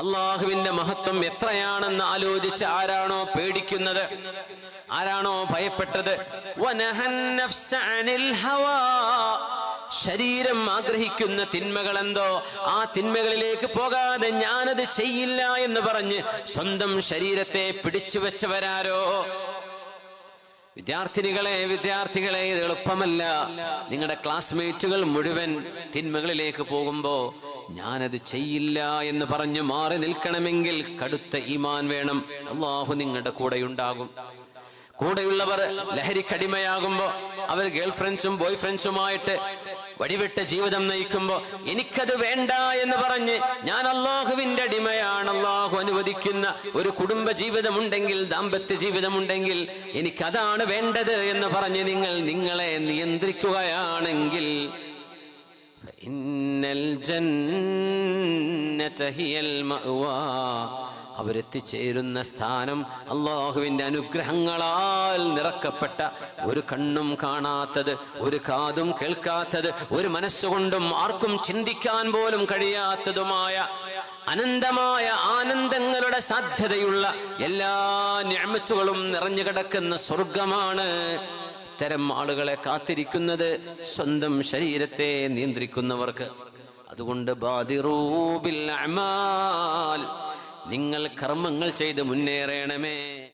അള്ളാഹുവിന്റെ മഹത്വം എത്രയാണെന്ന് ആലോചിച്ച് ആരാണോ പേടിക്കുന്നത്? ആരാണോ ഭയപ്പെട്ടത്. ശരീരം ആഗ്രഹിക്കുന്ന തിന്മകൾ എന്തോ ആ തിന്മകളിലേക്ക് പോകാതെ ഞാനത് ചെയ്യില്ല എന്ന് പറഞ്ഞ് സ്വന്തം ശരീരത്തെ പിടിച്ചു വെച്ചവരാരോ? വിദ്യാർത്ഥിനികളെ വിദ്യാർത്ഥികളെ ഇത് എളുപ്പമല്ല. നിങ്ങളുടെ ക്ലാസ്മേറ്റുകൾ മുഴുവൻ തിന്മകളിലേക്ക് പോകുമ്പോ ഞാനത് ചെയ്യില്ല എന്ന് പറഞ്ഞു മാറി നിൽക്കണമെങ്കിൽ കടുത്ത ഈമാൻ വേണം. അള്ളാഹു നിങ്ങളുടെ കൂടെയുണ്ടാകും. കൂടെയുള്ളവർ ലഹരിക്കടിമയാകുമ്പോ അവർ ഗേൾ ഫ്രണ്ട്സും ബോയ് ഫ്രണ്ട്സുമായിട്ട് വഴിവിട്ട ജീവിതം നയിക്കുമ്പോ എനിക്കത് വേണ്ട എന്ന് പറഞ്ഞ് ഞാൻ അള്ളാഹുവിന്റെ അടിമയാണ്. അള്ളാഹു അനുവദിക്കുന്ന ഒരു കുടുംബ ജീവിതമുണ്ടെങ്കിൽ ദാമ്പത്യ ജീവിതമുണ്ടെങ്കിൽ എനിക്കതാണ് വേണ്ടത് എന്ന് പറഞ്ഞ് നിങ്ങൾ നിങ്ങളെ നിയന്ത്രിക്കുകയാണെങ്കിൽ അവരെത്തിച്ചേരുന്ന സ്ഥാനം അള്ളാഹുവിന്റെ അനുഗ്രഹങ്ങളാൽ നിറക്കപ്പെട്ട ഒരു കണ്ണും കാണാത്തത് ഒരു കാതും കേൾക്കാത്തത് ഒരു മനസ്സുകൊണ്ടും ആർക്കും ചിന്തിക്കാൻ പോലും കഴിയാത്തതുമായ അനന്തമായ ആനന്ദങ്ങളുടെ സാധ്യതയുള്ള എല്ലാ ഞാമത്തുകളും നിറഞ്ഞു കിടക്കുന്ന സ്വർഗമാണ് ഇത്തരം ആളുകളെ കാത്തിരിക്കുന്നത് സ്വന്തം ശരീരത്തെ നിയന്ത്രിക്കുന്നവർക്ക്. അതുകൊണ്ട് നിങ്ങൾ കർമ്മങ്ങൾ ചെയ്ത് മുന്നേറണമേ.